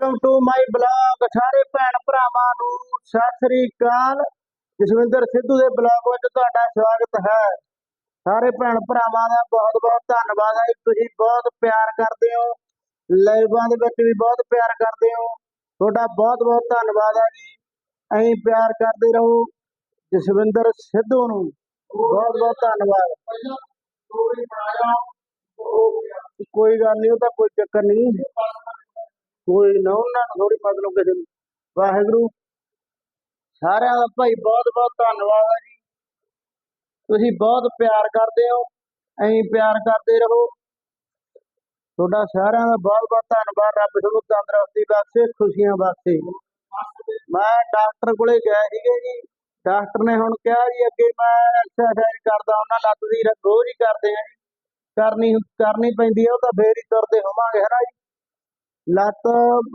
Welcome to my blog ਸਾਰੇ ਭੈਣ ਭਰਾਵਾਂ ਨੂੰ ਸਤਿ ਸ੍ਰੀ ਅਕਾਲ। ਜਸਵਿੰਦਰ ਸਿੱਧੂ ਦੇ ਬਲੌਗ ਵਿੱਚ ਤੁਹਾਡਾ ਸਵਾਗਤ ਹੈ। ਸਾਰੇ ਭੈਣ ਭਰਾਵਾਂ ਦਾ ਬਹੁਤ ਬਹੁਤ ਧੰਨਵਾਦ ਹੈ। ਤੁਸੀਂ ਬਹੁਤ ਪਿਆਰ ਕਰਦੇ ਹੋ। ਲਾਈਵਾਂ ਦੇ ਵਿੱਚ ਵੀ ਬਹੁਤ ਪਿਆਰ ਕਰਦੇ ਹੋ। ਤੁਹਾਡਾ ਬਹੁਤ ਬਹੁਤ ਧੰਨਵਾਦ ਹੈ ਜੀ। ਐਂ ਪਿਆਰ ਕਰਦੇ ਰਹੋ ਜਸਵਿੰਦਰ ਸਿੱਧੂ ਨੂੰ। ਬਹੁਤ ਬਹੁਤ ਧੰਨਵਾਦ। ਕੋਈ ਗੱਲ ਨਹੀਂ, ਉਹ ਤਾਂ ਕੋਈ ਚੱਕਰ ਨਹੀਂ। ਕੋਈ ਨਾ, ਉਹਨਾਂ ਨੂੰ ਥੋੜੀ ਮਤਲਬ ਕਿਸੇ ਨੂੰ। ਵਾਹਿਗੁਰੂ, ਸਾਰਿਆਂ ਦਾ ਭਾਈ ਬਹੁਤ ਬਹੁਤ ਧੰਨਵਾਦ ਹੈ ਜੀ। ਤੁਸੀਂ ਬਹੁਤ ਪਿਆਰ ਕਰਦੇ ਹੋ ਐਂ ਪਿਆਰ ਕਰਦੇ ਰਹੋ। ਤੁਹਾਡਾ ਸਾਰਿਆਂ ਦਾ ਬਹੁਤ ਬਹੁਤ ਧੰਨਵਾਦ, ਰੱਬ ਤੁਹਾਨੂੰ ਤੰਦਰੁਸਤੀ ਬਖਸ਼ੇ, ਖੁਸ਼ੀਆਂ ਬਖਸ਼ੇ। ਮੈਂ ਡਾਕਟਰ ਕੋਲੇ ਗਿਆ ਸੀਗੇ ਜੀ। ਡਾਕਟਰ ਨੇ ਹੁਣ ਕਿਹਾ ਜੀ ਅੱਗੇ ਮੈਂ ਐਕਸਰਸਾਈਜ਼ ਕਰਦਾ ਉਹਨਾਂ ਲੱਤ ਦੀ ਰ- ਰੋਜ਼ ਹੀ ਕਰਦੇ ਆ ਜੀ। ਕਰਨੀ ਕਰਨੀ ਪੈਂਦੀ ਹੈ ਉਹ ਤਾਂ ਫੇਰ ਹੀ ਤੁਰਦੇ ਹੋਵਾਂਗੇ, ਹੈ ਜੀ? ਲੱਤ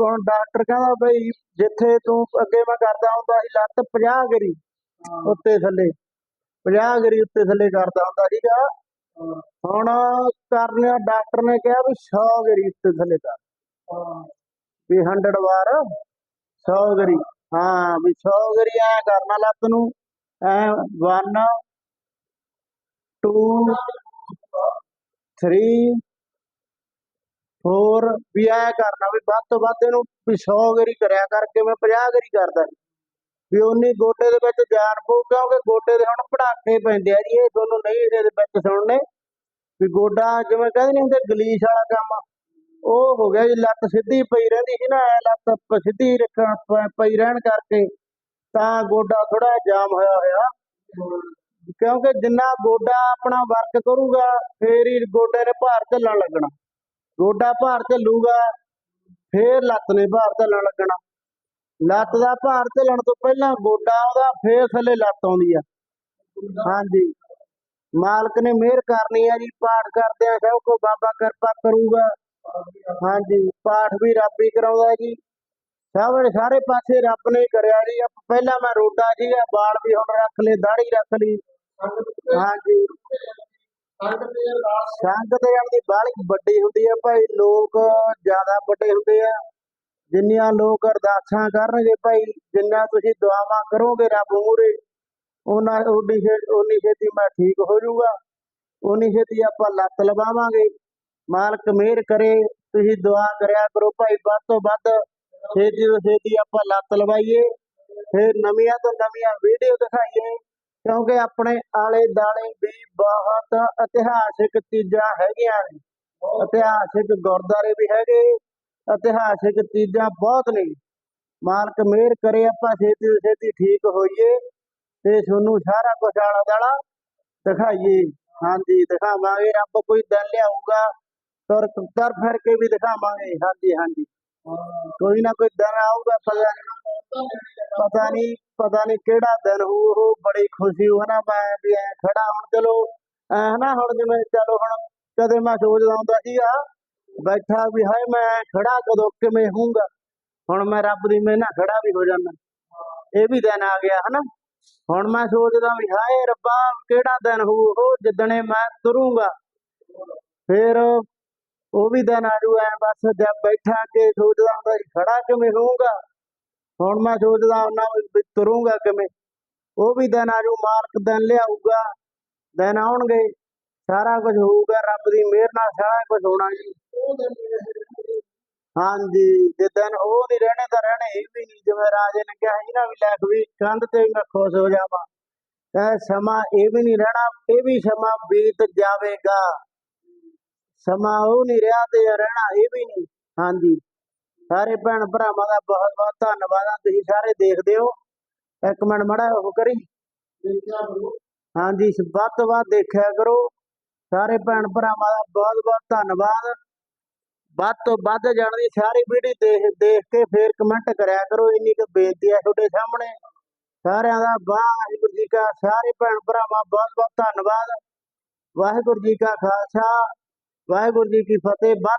ਹੁਣ ਡਾਕਟਰ ਕਹਿੰਦਾ ਬਈ ਜਿੱਥੇ ਤੂੰ ਅੱਗੇ ਮੈਂ ਕਰਦਾ ਹੁੰਦਾ ਸੀ ਲੱਤ 50 ਗਰੀ ਉੱਤੇ ਥੱਲੇ 50 ਗਰੀ ਉੱਤੇ ਥੱਲੇ ਕਰਦਾ ਹੁੰਦਾ ਸੀਗਾ। ਹੁਣ ਕਰਨਿਆ ਡਾਕਟਰ ਨੇ ਕਿਹਾ ਵੀ 100 ਗਰੀ ਉੱਤੇ ਥੱਲੇ ਕਰ। ਵੀ 100 ਵਾਰ 100 ਗਰੀ। ਹਾਂ ਵੀ 100 ਗਰੀ ਐ ਕਰਨਾ ਲੱਤ ਨੂੰ ਐ 1 2 3 ਹੋਰ ਵੀ ਐ ਕਰਨਾ ਵੀ ਵੱਧ ਤੋਂ ਵੱਧ ਇਹਨੂੰ ਵੀ 100 ਗਰੀ ਕਰਿਆ ਕਰਕੇ ਮੈਂ 50 ਗਰੀ ਕਰਦਾ। ਸੀ। ਵੀ ਉਨੀ ਗੋਡੇ ਦੇ ਵਿੱਚ ਜਾਨ ਪਊ ਕਿਉਂਕਿ ਗੋਡੇ ਦੇ ਹੁਣ ਪੜਾਕੇ ਪੈਂਦੇ ਆ ਜੀ, ਇਹ ਤੁਹਾਨੂੰ ਨਹੀਂ ਇਹਦੇ ਵਿੱਚ ਸੁਣਨੇ। ਵੀ ਗੋਡਾ ਜਿਵੇਂ ਕਹਿੰਦੇ ਨਹੀਂ ਹੁੰਦੇ ਗਲੀਸ਼ ਵਾਲਾ ਕੰਮ। ਉਹ ਹੋ ਗਿਆ ਜੀ, ਲੱਤ ਸਿੱਧੀ ਪਈ ਰਹਿੰਦੀ ਸੀ ਨਾ, ਐ ਲੱਤ ਪ- ਸਿੱਧੀ ਰੱਖਣ ਪਈ ਰਹਿਣ ਕਰਕੇ, ਤਾਂ ਗੋਡਾ ਥੋੜਾ ਜਾਮ ਹੋਇਆ ਹੋਇਆ। ਕਿਉਂਕਿ ਜਿੰਨਾ ਗੋਡਾ ਆਪਣਾ ਵਰਕ ਕਰੂਗਾ, ਫੇਰ ਹੀ ਗੋਡੇ ਨੇ ਭਾਰ ਝੱਲਣ ਲੱਗਣਾ। ਗੋਡਾ ਭਾਰ ਝੱਲੂਗਾ, ਫੇਰ ਲੱਤ ਨੇ ਭਾਰ ਝੱਲਣ ਲੱਗਣਾ। ਲੱਤ ਦਾ ਭਾਰ ਝੱਲਣ ਤੋਂ ਪਹਿਲਾਂ ਗੋਡਾ ਆਉਂਦਾ ਫੇਰ ਥੱਲੇ ਲੱਤ ਆਉਂਦੀ ਆ। ਹਾਂਜੀ। ਮਾਲਕ ਨੇ ਮਿਹਰ ਕਰਨੀ ਆ ਜੀ, ਪਾਠ ਕਰਦੇ ਆ ਸਭ ਕੋ ਬਾਬਾ ਕਿਰਪਾ ਕਰੂਗਾ। ਹਾਂਜੀ, ਪਾਠ ਵੀ ਰੱਬ ਹੀ ਕਰਾਉਂਦਾ ਜੀ। ਸਾਰੇ ਸਾਰੇ ਪਾਸੇ ਰੱਬ ਨੇ ਕਰਿਆ ਜੀ। ਪਹਿਲਾਂ ਮੈਂ ਰੋਡਾ ਸੀਗਾ ਬਾਲ ਵੀ ਹੁਣ ਰੱਖ ਲਏ ਦਾੜੀ ਰੱਖ ਲਈ। ਹਾਂਜੀ। ਸੰਗ ਤੇ ਜਾਣ ਦੀ ਬਾਹਲੀ ਵੱਡੀ ਹੁੰਦੀ ਆ ਭਾਈ, ਲੋਕ ਜ਼ਿਆਦਾ ਵੱਡੇ ਹੁੰਦੇ ਆ। ਜਿੰਨੀਆਂ ਲੋਕ ਅਰਦਾਸਾਂ ਕਰਨਗੇ ਭਾਈ, ਜਿੰਨਾ ਤੁਸੀਂ ਦੁਆਵਾਂ ਕਰੋਗੇ ਰੱਬ ਮੂਹਰੇ, ਉਹਨਾਂ ਉਨੀ ਉਨੀ ਛੇਤੀ ਮੈਂ ਠੀਕ ਹੋ ਜਾਊਗਾ। ਉਨੀ ਛੇਤੀ ਆਪਾਂ ਲੱਤ ਲਵਾਵਾਂਗੇ। ਮਾਲਕ ਮਿਹਰ ਕਰੇ, ਤੁਸੀਂ ਦੁਆ ਕਰਿਆ ਕਰੋ ਭਾਈ, ਵੱਧ ਤੋਂ ਵੱਧ ਛੇਤੀ ਤੋਂ ਛੇਤੀ ਆਪਾਂ ਲੱਤ ਲਵਾਈਏ। ਫਿਰ ਨਵੀਆਂ ਤੋਂ ਨਵੀਆਂ ਵੀਡੀਓ ਦਿਖਾਈਏ। ਕਿਉਂਕਿ ਆਪਣੇ ਆਲੇ ਦਾਲੇ ਵੀ ਬਹੁਤ ਇਤਿਹਾਸਿਕ ਚੀਜ਼ਾਂ ਹੈਗੀਆਂ ਨੇ। ਇਤਿਹਾਸਿਕ ਗੁਰਦੁਆਰੇ ਵੀ ਹੈਗੇ, ਇਤਿਹਾਸਿਕ ਚੀਜ਼ਾਂ ਬਹੁਤ ਨੇ। ਮਾਲਕ ਮਿਹਰ ਕਰੇ, ਆਪਾਂ ਛੇਤੀ ਛੇਤੀ ਠੀਕ ਹੋਈਏ ਤੇ ਤੁਹਾਨੂੰ ਸਾਰਾ ਕੁਝ ਆਲਾ ਦਾਲਾ ਦਿਖਾਈਏ। ਹਾਂਜੀ, ਦਿਖਾਵਾਂਗੇ। ਰੱਬ ਕੋਈ ਦਿਨ ਲਿਆਊਗਾ, ਤੁਰ ਤੁਰ ਫਿਰ ਕੇ ਵੀ ਦਿਖਾਵਾਂਗੇ। ਹਾਂਜੀ ਹਾਂਜੀ। ਕੋਈ ਨਾ ਕੋਈ ਦਿਨ ਆਊਗਾ ਪਤਾ ਨਹੀਂ ਪਤਾ ਨਹੀਂ ਪਤਾ ਨਹੀਂ ਕਿਹੜਾ ਦਿਨ ਹੋ ਉਹ ਬੜੀ ਖੁਸ਼ੀ ਹੋ ਮੈਂ ਵੀ ਐ ਖੜਾ ਹੁਣ, ਚਲੋ, ਐ ਨਾ ਹੁਣ ਜਿਵੇਂ ਚਲੋ ਹੁਣ ਕਦੇ ਮੈਂ ਸੋਚਦਾ ਹੁੰਦਾ ਸੀਗਾ, ਬੈਠਾ ਵੀ ਹਾਏ, ਮੈਂ ਖੜਾ ਕਦੋਂ, ਕਿਵੇਂ ਹੋਊਗਾ? ਹੁਣ ਮੈਂ ਰੱਬ ਦੀ ਮਿਹਰ ਨਾਲ ਖੜਾ ਵੀ ਹੋ ਜਾਂਦਾ। ਇਹ ਵੀ ਦਿਨ ਆ ਗਿਆ, ਹਨਾ? ਹੁਣ ਮੈਂ ਸੋਚਦਾ ਵੀ ਹਾਏ ਰੱਬਾ, ਕਿਹੜਾ ਦਿਨ ਹੋ ਉਹ ਜਿੱਦਣੇ ਮੈਂ ਤੁਰੂੰਗਾ। ਫੇਰ ਉਹ ਵੀ ਦਿਨ ਆ ਜੂ, ਐ ਬਸ ਜਦ ਬੈਠਾ ਕੇ ਸੋਚਦਾ ਹੁੰਦਾ ਸੀ, ਖੜਾ ਕਿਵੇਂ ਹੋਊਗਾ? ਹੁਣ ਮੈਂ ਸੋਚਦਾ ਹੁੰਦਾ ਵੀ ਵੀ ਤੁਰੂੰਗਾ ਕਿਵੇਂ? ਉਹ ਵੀ ਦਿਨ ਆ ਜੂ ਮਾਲਕ ਦਿਨ ਲਿਆਊਗਾ ਦਿਨ ਆਉਣਗੇ ਸਾਰਾ ਕੁਝ ਹੋਊਗਾ ਰੱਬ ਦੀ ਮਿਹਰ ਨਾਲ ਸਾਰਾ ਕੁਝ ਹੋਣਾ ਜੀ। ਹਾਂਜੀ ਜੇ ਦਿਨ ਉਹ ਨਹੀਂ ਰਹਿਣੇ ਤਾਂ ਰਹਿਣੇ ਇਹ ਵੀ ਨਹੀਂ ਜਿਵੇਂ ਰਾਜੇ ਨੇ ਕਿਹਾ ਸੀ ਨਾ ਵੀ ਲੈਖ ਵੀ ਕੰਧ ਤੇ ਮੈਂ ਖੁਸ਼ ਹੋ ਜਾਵਾਂ। ਇਹ ਸਮਾਂ ਇਹ ਵੀ ਨਹੀਂ ਰਹਿਣਾ ਇਹ ਵੀ ਸਮਾਂ ਬੀਤ ਜਾਵੇਗਾ। ਸਮਾਂ ਉਹ ਨਹੀਂ ਰਿਹਾ ਤੇ ਰਹਿਣਾ ਇਹ ਵੀ ਨਹੀਂ। ਹਾਂਜੀ। ਸਾਰੇ ਭੈਣ ਭਰਾਵਾਂ ਦਾ ਬਹੁਤ ਬਹੁਤ ਧੰਨਵਾਦ ਆ, ਤੁਸੀਂ ਸਾਰੇ ਦੇਖਦੇ ਹੋ। ਇੱਕ ਮਿੰਟ ਮੜਾ ਉਹ ਕਰੀ। ਹਾਂਜੀ, ਵੱਧ ਤੋਂ ਵੱਧ ਦੇਖਿਆ ਕਰੋ। ਸਾਰੇ ਭੈਣ ਭਰਾਵਾਂ ਦਾ ਬਹੁਤ ਬਹੁਤ ਧੰਨਵਾਦ। ਵੱਧ ਤੋਂ ਵੱਧ ਜਾਣ ਦੀ ਸਾਰੀ ਵੀਡੀਓ ਦੇਖ ਦੇਖ ਕੇ ਫੇਰ ਕਮੈਂਟ ਕਰਿਆ ਕਰੋ। ਇੰਨੀ ਕੁ ਬੇਨਤੀ ਹੈ ਤੁਹਾਡੇ ਸਾਹਮਣੇ। ਸਾਰਿਆਂ ਦਾ ਵਾਹਿਗੁਰੂ ਜੀ ਕਾ ਸਾਰੇ ਭੈਣ ਭਰਾਵਾਂ, ਬਹੁਤ ਬਹੁਤ ਧੰਨਵਾਦ। ਵਾਹਿਗੁਰੂ ਜੀ ਕਾ ਖਾਲਸਾ, ਵਾਹਿਗੁਰੂ ਜੀ ਕੀ ਫਤਿਹ।